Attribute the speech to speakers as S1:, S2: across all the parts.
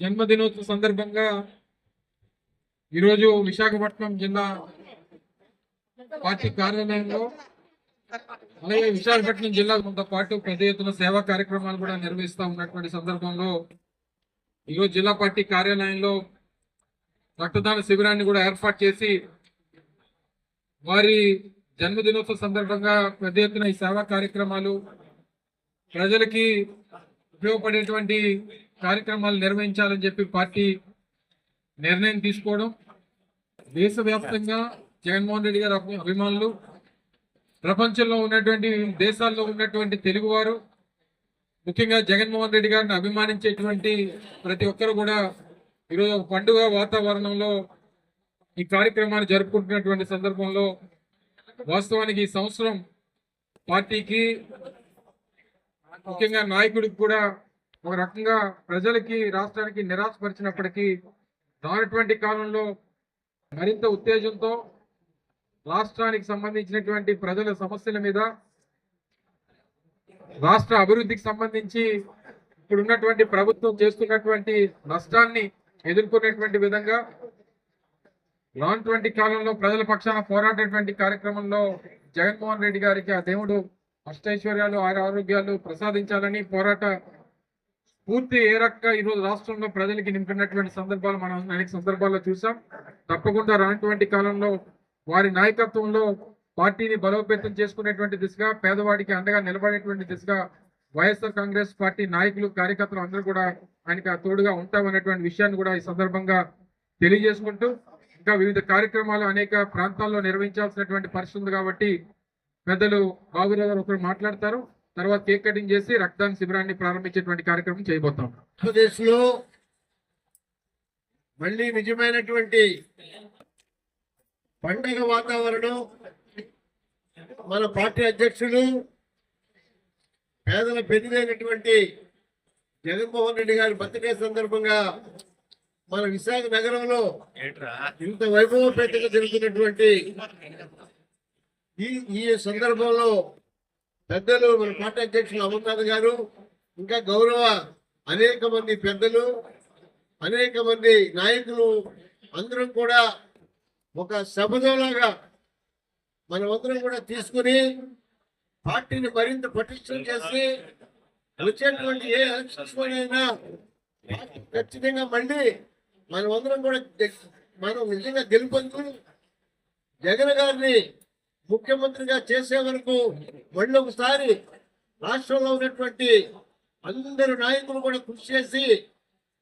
S1: జన్మదినోత్సవ సందర్భంగా ఈరోజు విశాఖపట్నం జిల్లా పార్టీ కార్యాలయంలో అలాగే విశాఖపట్నం జిల్లాతో పాటు పెద్ద ఎత్తున సేవా కార్యక్రమాలు కూడా నిర్వహిస్తూ ఉన్నటువంటి సందర్భంలో ఈరోజు జిల్లా పార్టీ కార్యాలయంలో రక్తదాన శిబిరాన్ని కూడా ఏర్పాటు చేసి వారి జన్మదినోత్సవ సందర్భంగా పెద్ద ఎత్తున ఈ సేవా కార్యక్రమాలు ప్రజలకి ఉపయోగపడేటువంటి కార్యక్రమాలు నిర్వహించాలని చెప్పి పార్టీ నిర్ణయం తీసుకోవడం. దేశవ్యాప్తంగా జగన్మోహన్ రెడ్డి గారి అభిమానులు ప్రపంచంలో ఉన్నటువంటి దేశాల్లో ఉన్నటువంటి తెలుగువారు ముఖ్యంగా జగన్మోహన్ రెడ్డి గారిని అభిమానించేటువంటి ప్రతి ఒక్కరు కూడా ఈరోజు ఒక పండుగ వాతావరణంలో ఈ కార్యక్రమాన్ని జరుపుకుంటున్నటువంటి సందర్భంలో వాస్తవానికి ఈ సంవత్సరం పార్టీకి ముఖ్యంగా నాయకుడికి కూడా ఒక రకంగా ప్రజలకి రాష్ట్రానికి నిరాశపరిచినప్పటికీ రానటువంటి కాలంలో మరింత ఉత్తేజంతో రాష్ట్రానికి సంబంధించినటువంటి ప్రజల సమస్యల మీద రాష్ట్ర అభివృద్ధికి సంబంధించి ఇప్పుడు ఉన్నటువంటి ప్రభుత్వం చేస్తున్నటువంటి నష్టాన్ని ఎదుర్కొనేటువంటి విధంగా రానటువంటి కాలంలో ప్రజల పక్షాన పోరాటటువంటి కార్యక్రమంలో జగన్మోహన్ రెడ్డి గారికి ఆ దేవుడు అష్టైశ్వర్యాలు ఆరు ఆరోగ్యాలు ప్రసాదించాలని పోరాట పూర్తి ఏ రకంగా ఈరోజు రాష్ట్రంలో ప్రజలకి నింపినటువంటి సందర్భాలు మనం అనేక సందర్భాల్లో చూసాం తప్పకుండా రానటువంటి కాలంలో వారి నాయకత్వంలో పార్టీని బలోపేతం చేసుకునేటువంటి దిశగా పేదవాడికి అండగా నిలబడేటువంటి దిశగా వైఎస్ఆర్ కాంగ్రెస్ పార్టీ నాయకులు కార్యకర్తలు అందరూ కూడా ఆయనకి ఆ తోడుగా ఉంటామనేటువంటి విషయాన్ని కూడా ఈ సందర్భంగా తెలియజేసుకుంటూ ఇంకా వివిధ కార్యక్రమాలు అనేక ప్రాంతాల్లో నిర్వహించాల్సినటువంటి పరిస్థితి ఉంది కాబట్టి పెద్దలు బాబురావు గారు ఒకరు మాట్లాడతారు. తర్వాత కేక్ కటింగ్ చేసి రక్తదాన శిబిరాన్ని ప్రారంభించేటువంటి కార్యక్రమం చేయబోతాం.
S2: ఆంధ్రప్రదేశ్లో మళ్ళీ నిజమైనటువంటి పండగ వాతావరణం మన పార్టీ అధ్యక్షులు పేదల పెరిగినటువంటి జగన్మోహన్ రెడ్డి గారి బర్త్డే సందర్భంగా మన విశాఖ నగరంలో ఇంత వైభవపేతగా జరుగుతున్నటువంటి ఈ ఈ సందర్భంలో పెద్దలు మన పార్టీ అధ్యక్షులు అమర్నాథ్ గారు ఇంకా గౌరవ అనేక మంది పెద్దలు అనేక మంది నాయకులు అందరం కూడా ఒక శబదంలాగా మనమందరం కూడా తీసుకుని పార్టీని మరింత పటిష్టం చేసి వచ్చేటువంటి ఏ ఎలక్షన్స్ అయినా ఖచ్చితంగా మళ్ళీ మనమందరం కూడా మనం నిజంగా గెలుపొందు జగన్ గారిని ముఖ్యమంత్రిగా చేసే వరకు మళ్ళీ ఒకసారి రాష్ట్రంలో ఉన్నటువంటి అందరు నాయకులు కూడా కృషి చేసి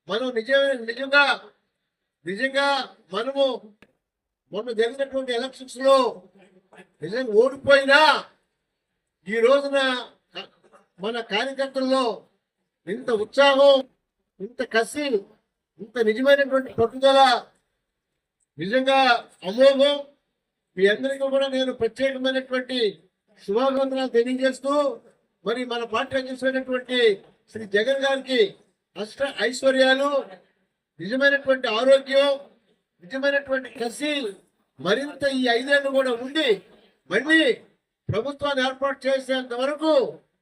S2: మనం నిజమే నిజంగా నిజంగా మనము మొన్న జరిగినటువంటి ఎలక్షన్స్లో నిజంగా ఓడిపోయినా ఈ రోజున మన కార్యకర్తల్లో ఇంత ఉత్సాహం ఇంత కసి ఇంత నిజమైనటువంటి పట్టుదల నిజంగా అమోఘం మీ అందరికీ కూడా నేను ప్రత్యేకమైనటువంటి శుభాభివందనాలు తెలియజేస్తూ మరి మన పార్టీ అధ్యక్షుడైనటువంటి శ్రీ జగన్ గారికి అష్ట ఐశ్వర్యాలు నిజమైనటువంటి ఆరోగ్యం నిజమైనటువంటి కసి మరింత ఈ ఐదేళ్ళు కూడా ఉండి మళ్ళీ ప్రభుత్వాన్ని ఏర్పాటు చేసేంత వరకు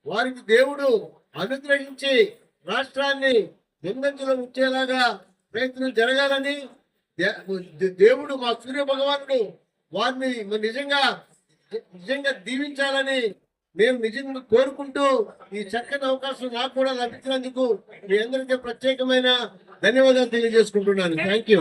S2: వారికి దేవుడు అనుగ్రహించి రాష్ట్రాన్ని ముందంజలో ఉంచేలాగా ప్రయత్నం జరగాలని దేవుడు మా సూర్య భగవానుడు వారిని నిజంగా నిజంగా దీవించాలని మేము నిజంగా కోరుకుంటూ ఈ చక్కని అవకాశం నాకు కూడా లభించినందుకు మీ అందరికీ ప్రత్యేకమైన ధన్యవాదాలు తెలియజేసుకుంటున్నాను. Thank you